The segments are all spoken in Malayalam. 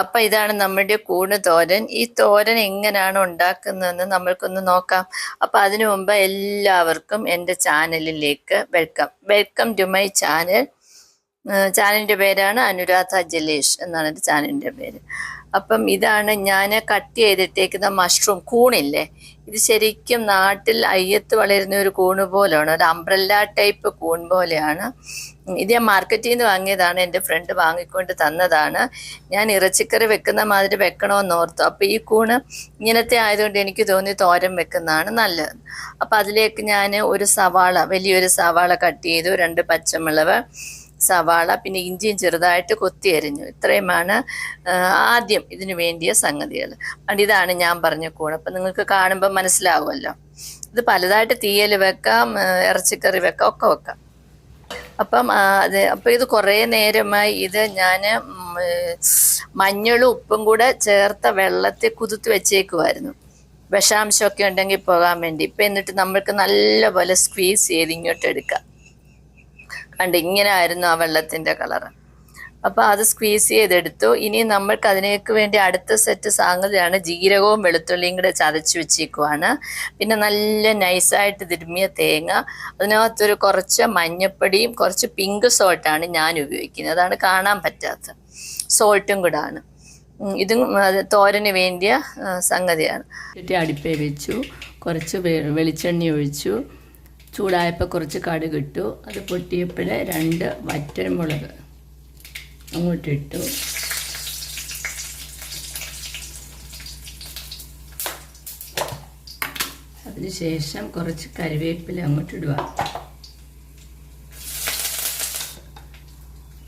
അപ്പൊ ഇതാണ് നമ്മുടെ കൂണ് തോരൻ. ഈ തോരൻ എങ്ങനെയാണ് ഉണ്ടാക്കുന്നതെന്ന് നമ്മൾക്കൊന്ന് നോക്കാം. അപ്പൊ അതിനു മുമ്പ് എല്ലാവർക്കും എന്റെ ചാനലിലേക്ക് welcome. Welcome to my channel. ചാനലിന്റെ പേരാണ് അനുരാധ ജലേഷ് എന്നാണ് എന്റെ ചാനലിന്റെ പേര്. അപ്പം ഇതാണ് ഞാൻ കട്ട് ചെയ്തിട്ടേക്കുന്ന മഷ്റൂം. കൂണില്ലേ? ഇത് ശരിക്കും നാട്ടിൽ അയ്യത്ത് വളരുന്ന ഒരു കൂണ് പോലെയാണ്. ഒരു അംബ്രല്ല ടൈപ്പ് കൂൺ പോലെയാണ്. ഇത് ഞാൻ മാർക്കറ്റിൽ നിന്ന് വാങ്ങിയതാണ് എന്റെ ഫ്രണ്ട് വാങ്ങിക്കൊണ്ട് തന്നതാണ്. ഞാൻ ഇറച്ചിക്കറി വെക്കുന്ന മാതിരി വെക്കണമെന്ന് ഓർത്തു അപ്പോൾ ഈ കൂണ് ഇങ്ങനത്തെ ആയതുകൊണ്ട് എനിക്ക് തോന്നി തോരൻ വെക്കുന്നതാണ് നല്ലത്. അപ്പോൾ അതിലേക്ക് ഞാൻ ഒരു സവാള വലിയൊരു സവാള കട്ട് ചെയ്തു രണ്ട് പച്ചമുളക് സവാള പിന്നെ ഇഞ്ചിയും ചെറുതായിട്ട് കൊത്തി അരിഞ്ഞു. ഇത്രയുമാണ് ആദ്യം ഇതിനു വേണ്ടിയ സംഗതികൾ അണ്ട് ഇതാണ് ഞാൻ പറഞ്ഞ കൂണ്. അപ്പം നിങ്ങൾക്ക് കാണുമ്പോൾ മനസ്സിലാവുമല്ലോ. ഇത് പലതായിട്ട് തീയൽ വെക്കാം ഇറച്ചിക്കറി വെക്കാം ഒക്കെ വെക്കാം. അപ്പം അതെ അപ്പം ഇത് കുറേ നേരമായി ഇത് ഞാൻ മഞ്ഞളും ഉപ്പും കൂടെ ചേർത്ത വെള്ളത്തെ കുതിർത്ത് വെച്ചേക്കുമായിരുന്നു വിഷാംശമൊക്കെ ഉണ്ടെങ്കിൽ പോകാൻ വേണ്ടി. ഇപ്പം എന്നിട്ട് നമ്മൾക്ക് നല്ലപോലെ സ്ക്വീസ് ചെയ്ത് ഇങ്ങോട്ട് എടുക്കാം. കണ്ട് ഇങ്ങനെ ആയിരുന്നു ആ വെള്ളത്തിന്റെ കളറ് അപ്പോൾ അത് സ്ക്വീസ് ചെയ്തെടുത്തു. ഇനി നമ്മൾക്ക് അതിനേക്ക് വേണ്ടി അടുത്ത സെറ്റ് സാങ്കതിയാണ് ജീരകവും വെളുത്തുള്ളിയും കൂടെ ചതച്ച് വെച്ചേക്കുവാണ്. പിന്നെ നല്ല നൈസായിട്ട് തിരുമ്മിയ തേങ്ങ. അതിനകത്തൊരു കുറച്ച് മഞ്ഞപ്പൊടിയും കുറച്ച് പിങ്ക് സോൾട്ടാണ് ഞാൻ ഉപയോഗിക്കുന്നത്. അതാണ് കാണാൻ പറ്റാത്ത സോൾട്ടും കൂടെ ആണ്. ഇതും തോരന് വേണ്ടിയ സംഗതിയാണ്. അടുപ്പേ വെച്ചു. കുറച്ച് വെളിച്ചെണ്ണ ഒഴിച്ചു. ചൂടായപ്പോൾ കുറച്ച് കടുകിട്ടു അത് പൊട്ടിയപ്പോൾ രണ്ട് വറ്റൽമുളക്. അങ്ങോട്ടിട്ടു. അതിനുശേഷം കുറച്ച് കറിവേപ്പില അങ്ങോട്ടിടുക.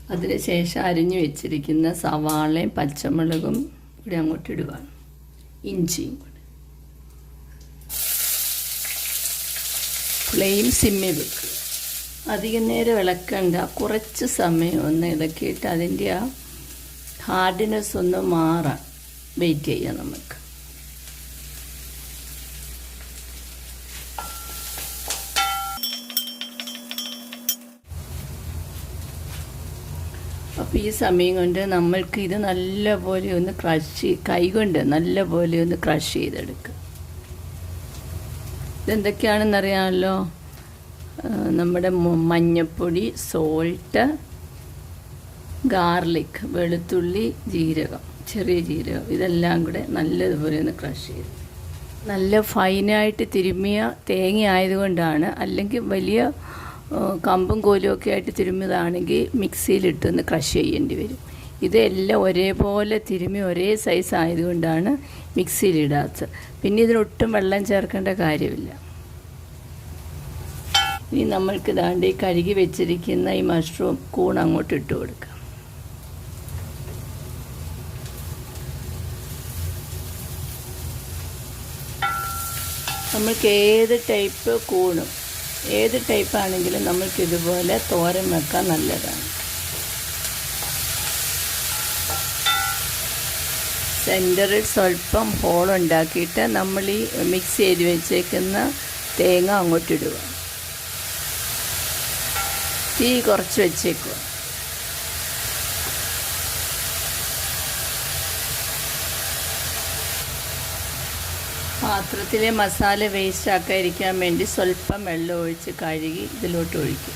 അതിനുശേഷം അരിഞ്ഞു വെച്ചിരിക്കുന്ന സവാളയും പച്ചമുളകും കൂടി അങ്ങോട്ടിടുക. ഇഞ്ചിയും കൂടി. ഫ്ലെയിം സിമ്മിൽ വെക്കുക അധികം നേരം ഇളക്കണ്ട. കുറച്ച് സമയം ഒന്ന് ഇളക്കിയിട്ട് അതിന്റെ ആ ഹാർഡിനെസ് ഒന്ന് മാറാൻ വെയിറ്റ് ചെയ്യാം നമുക്ക്. അപ്പോൾ ഈ സമയം കൊണ്ട് നമ്മൾക്ക് ഇത് നല്ലപോലെ ഒന്ന് ക്രഷ് കൈകൊണ്ട് നല്ലപോലെ ഒന്ന് ക്രഷ് ചെയ്തെടുക്കുക ഇതെന്തൊക്കെയാണെന്നറിയാമല്ലോ? നമ്മുടെ മഞ്ഞൾപ്പൊടി സോൾട്ട് ഗാർലിക് വെളുത്തുള്ളി ജീരകം ചെറിയ ജീരകം ഇതെല്ലാം കൂടെ നല്ലതുപോലെ ഒന്ന് ക്രഷ് ചെയ്ത് നല്ല ഫൈനായിട്ട് തിരുമ്മിയ തേങ്ങ ആയതുകൊണ്ടാണ് അല്ലെങ്കിൽ വലിയ കമ്പും കോലും ഒക്കെ ആയിട്ട് തിരുമ്മിയതാണെങ്കിൽ മിക്സിയിലിട്ടൊന്ന് ക്രഷ് ചെയ്യേണ്ടി വരും. ഇതെല്ലാം ഒരേപോലെ തിരുമ്മി ഒരേ സൈസ് ആയതുകൊണ്ടാണ് മിക്സിയിലിടാത്തത് പിന്നെ ഇതിനൊട്ടും വെള്ളം ചേർക്കേണ്ട കാര്യമില്ല. ഇനി നമ്മൾക്ക് ദാണ്ട് ഈ കഴുകി വെച്ചിരിക്കുന്ന ഈ മഷ്റൂം കൂൺ അങ്ങോട്ട് ഇട്ട് കൊടുക്കാം. നമ്മൾക്ക് ഏത് ടൈപ്പ് കൂണും ഏത് ടൈപ്പ് ആണെങ്കിലും നമ്മൾക്ക് ഇതുപോലെ തോരൻ വെക്കാൻ നല്ലതാണ്. സെന്ററിൽ സ്വല്പം ഹോൾ ഉണ്ടാക്കിയിട്ട് നമ്മൾ ഈ മിക്സ് ചെയ്ത് വെച്ചേക്കുന്ന തേങ്ങ അങ്ങോട്ടിടുക തീ കുറച്ച് വെച്ചേക്കുക പാത്രത്തിലെ മസാല വേസ്റ്റ് ആക്കാതിരിക്കാൻ വേണ്ടി സ്വല്പം വെള്ളം ഒഴിച്ച് കഴുകി ഇതിലോട്ട് ഒഴിക്കും.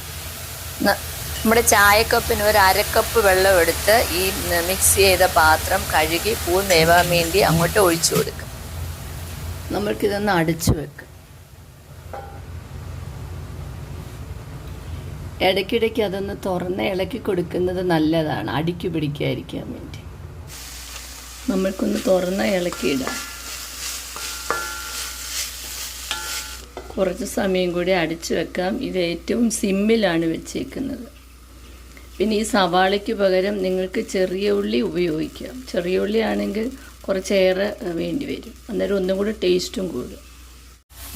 നമ്മുടെ ചായക്കപ്പിന് ഒരു അരക്കപ്പ് വെള്ളം എടുത്ത് ഈ മിക്സ് ചെയ്ത പാത്രം കഴുകി പൂ വേവാൻ വേണ്ടി അങ്ങോട്ട് ഒഴിച്ചു കൊടുക്കും. നമ്മൾക്കിതൊന്ന് അടച്ചു വെക്കാം. ഇടയ്ക്കിടയ്ക്ക് അതൊന്ന് തുറന്ന് ഇളക്കി കൊടുക്കുന്നത് നല്ലതാണ്. അടിക്ക് പിടിക്കാതിരിക്കാൻ വേണ്ടി. നമ്മൾക്കൊന്ന് തുറന്ന് ഇളക്കിയിടാം കുറച്ച് സമയം കൂടി അടിച്ചു വെക്കാം. ഇത് ഏറ്റവും സിമ്മിലാണ് വെച്ചേക്കുന്നത്. പിന്നെ ഈ സവാളയ്ക്ക് പകരം നിങ്ങൾക്ക് ചെറിയ ഉള്ളി ഉപയോഗിക്കാം. ചെറിയ ഉള്ളി ആണെങ്കിൽ കുറച്ചേറെ വേണ്ടി വരും. അന്നേരം ഒന്നും കൂടി ടേസ്റ്റും കൂടും.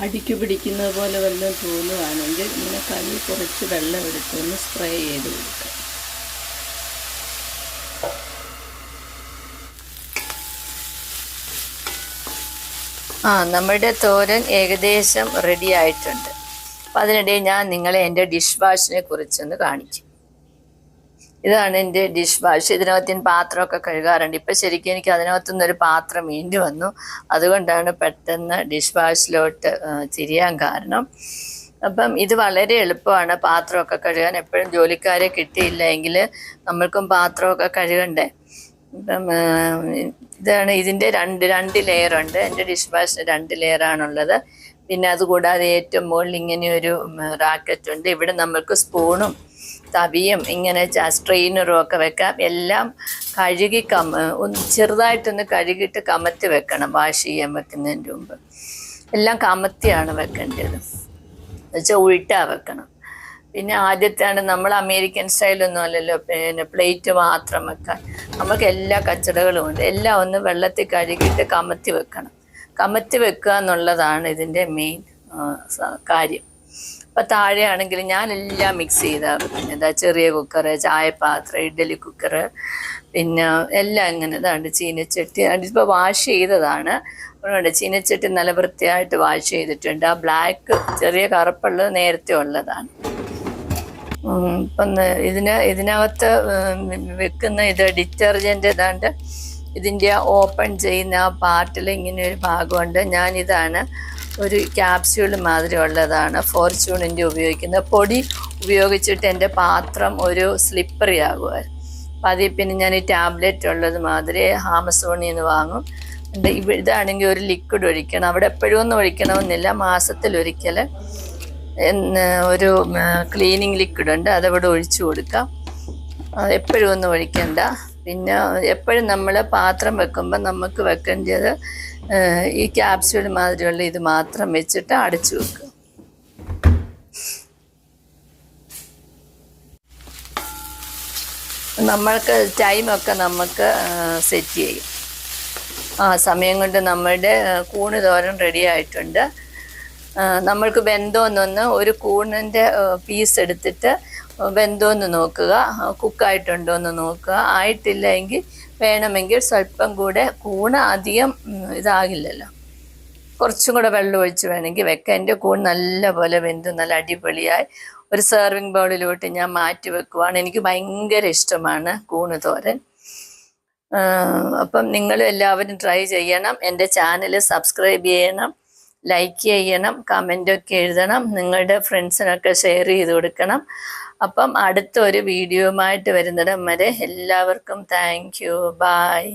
അടിക്ക് പിടിക്കുന്നത് പോലെ വല്ലതും തോന്നുകയാണെങ്കിൽ ഇങ്ങനെ കല്ലിൽ കുറച്ച് വെള്ളം എടുത്തൊന്ന് സ്പ്രേ ചെയ്ത് കൊടുക്കാം. ആ നമ്മുടെ തോരൻ ഏകദേശം റെഡി ആയിട്ടുണ്ട്. അപ്പം അതിനിടെ ഞാൻ നിങ്ങളെ എന്റെ ഡിഷ് വാഷിനെ കുറിച്ചൊന്ന് കാണിച്ചു ഇതാണ് എന്റെ ഡിഷ് വാഷ് ഇതിനകത്ത് ഞാൻ പാത്രമൊക്കെ കഴുകാറുണ്ട്. ഇപ്പം ശരിക്കും എനിക്ക് അതിനകത്തു നിന്നൊരു പാത്രം വേണ്ടി വന്നു. അതുകൊണ്ടാണ് പെട്ടെന്ന് ഡിഷ് വാഷിലോട്ട് തിരിയാൻ കാരണം. അപ്പം ഇത് വളരെ എളുപ്പമാണ് പാത്രമൊക്കെ കഴുകാൻ. എപ്പോഴും ജോലിക്കാരെ കിട്ടിയില്ല എങ്കിൽ നമ്മൾക്കും പാത്രമൊക്കെ കഴുകണ്ടേ. ഇപ്പം ഇതാണ് ഇതിന്റെ രണ്ട് രണ്ട് ലെയർ ഉണ്ട്. എന്റെ ഡിഷ് വാഷിന് രണ്ട് ലെയറാണുള്ളത് പിന്നെ അതുകൂടാതെ ഏറ്റവും മുകളിൽ ഇങ്ങനെ ഒരു റാക്കറ്റ് ഉണ്ട്. ഇവിടെ നമ്മൾക്ക് സ്പൂണും തവിയും ഇങ്ങനെ സ്ട്രെയിനറും ഒക്കെ വെക്കാം. എല്ലാം കഴുകി കമ ഒന്ന് ചെറുതായിട്ടൊന്ന് കഴുകിയിട്ട് കമത്തി വെക്കണം വാഷ് ചെയ്യാൻ വെക്കുന്നതിന്റെ മുമ്പ്. എല്ലാം കമത്തിയാണ് വെക്കേണ്ടത്. എന്നുവെച്ചാൽ ഉൾട്ടാ വെക്കണം. പിന്നെ ആദ്യത്തെയാണ് നമ്മൾ അമേരിക്കൻ സ്റ്റൈലൊന്നും അല്ലല്ലോ പിന്നെ പ്ലേറ്റ് മാത്രം വെക്കാൻ. നമുക്ക് എല്ലാ കച്ചടകളും ഉണ്ട്. എല്ലാം ഒന്ന് വെള്ളത്തിൽ കഴുകിയിട്ട് കമത്തി വെക്കണം. കമത്തി വെക്കുക എന്നുള്ളതാണ് ഇതിന്റെ മെയിൻ കാര്യം. അപ്പം താഴെയാണെങ്കിൽ ഞാനെല്ലാം മിക്സ് ചെയ്താണ് പിന്നെ ചെറിയ കുക്കറ് ചായപാത്രം ഇഡ്ഡലി കുക്കറ് പിന്നെ എല്ലാം ഇങ്ങനെ ഇതാണ്ട് ചീനച്ചട്ടി. അതിപ്പോൾ വാഷ് ചെയ്തതാണ്. അതുകൊണ്ട് ചീനച്ചട്ടി നല്ല വൃത്തിയായിട്ട് വാഷ് ചെയ്തിട്ടുണ്ട്. ആ ബ്ലാക്ക് ചെറിയ കറുപ്പുള്ളത് നേരത്തെ ഉള്ളതാണ്. ഇപ്പം ഇതിന് ഇതിനകത്ത് വെക്കുന്ന ഇത് ഡിറ്റർജന്റ് ഏതാണ്ട് ഇതിന്റെ ഓപ്പൺ ചെയ്യുന്ന ആ പാർട്ടിൽ ഇങ്ങനെ ഒരു ഭാഗമുണ്ട്. ഞാനിതാണ് ഒരു ക്യാപ്സ്യൂൾ മാതിരി ഉള്ളതാണ് ഫോർച്യൂണിന്റെ ഉപയോഗിക്കുന്നത് പൊടി ഉപയോഗിച്ചിട്ട് എന്റെ പാത്രം ഒരു സ്ലിപ്പറി ആകുമായിരുന്നു അപ്പം അതിൽ പിന്നെ ഞാൻ ഈ ടാബ്ലറ്റ് ഉള്ളത് മാതിരി ആമസോണിൽ നിന്ന് വാങ്ങും. എന്റെ ഇതാണെങ്കിൽ ഒരു ലിക്വിഡ് ഒഴിക്കണം. അവിടെ എപ്പോഴും ഒന്നും ഒഴിക്കണമെന്നില്ല. മാസത്തിലൊരിക്കൽ ഒരു ക്ലീനിങ് ലിക്വിഡ് ഉണ്ട്. അതവിടെ ഒഴിച്ചു കൊടുക്കാം. എപ്പോഴും ഒന്നും ഒഴിക്കണ്ട. പിന്നെ എപ്പോഴും നമ്മൾ പാത്രം വെക്കുമ്പോൾ നമുക്ക് വെക്കേണ്ടത് ഈ ക്യാപ്സ്യൂൾ മാതിരിയുള്ള ഇത് മാത്രം വെച്ചിട്ട് അടച്ചു വെക്കുക. നമ്മൾക്ക് ടൈമൊക്കെ നമുക്ക് സെറ്റ് ചെയ്യും. ആ സമയം കൊണ്ട് നമ്മളുടെ കൂണ് തോരൻ റെഡി ആയിട്ടുണ്ട്. നമ്മൾക്ക് വെന്തോന്നൊന്ന് ഒരു കൂണിന്റെ പീസ് എടുത്തിട്ട് വെന്തോന്ന് നോക്കുക കുക്കായിട്ടുണ്ടോ എന്ന് നോക്കുക. ആയിട്ടില്ല എങ്കിൽ വേണമെങ്കിൽ സ്വല്പം കൂടെ കൂണ് അധികം ഇതാകില്ലല്ലോ. കുറച്ചും കൂടെ വെള്ളം ഒഴിച്ച് വേണമെങ്കിൽ വെക്കാം. എന്റെ കൂൺ നല്ല പോലെ വെന്തു നല്ല അടിപൊളിയായി. ഒരു സെർവിങ് ബൗളിലോട്ട് ഞാൻ മാറ്റി വെക്കുവാണ്. എനിക്ക് ഭയങ്കര ഇഷ്ടമാണ് കൂണ് തോരൻ. അപ്പം നിങ്ങൾ എല്ലാവരും ട്രൈ ചെയ്യണം. എന്റെ ചാനൽ സബ്സ്ക്രൈബ് ചെയ്യണം. ലൈക്ക് ചെയ്യണം. കമന്റൊക്കെ എഴുതണം. നിങ്ങളുടെ ഫ്രണ്ട്സിനൊക്കെ ഷെയർ ചെയ്ത് കൊടുക്കണം. അപ്പം അടുത്തൊരു വീഡിയോയുമായിട്ട് വരുന്നിടം വരെ എല്ലാവർക്കും താങ്ക് യു ബായ്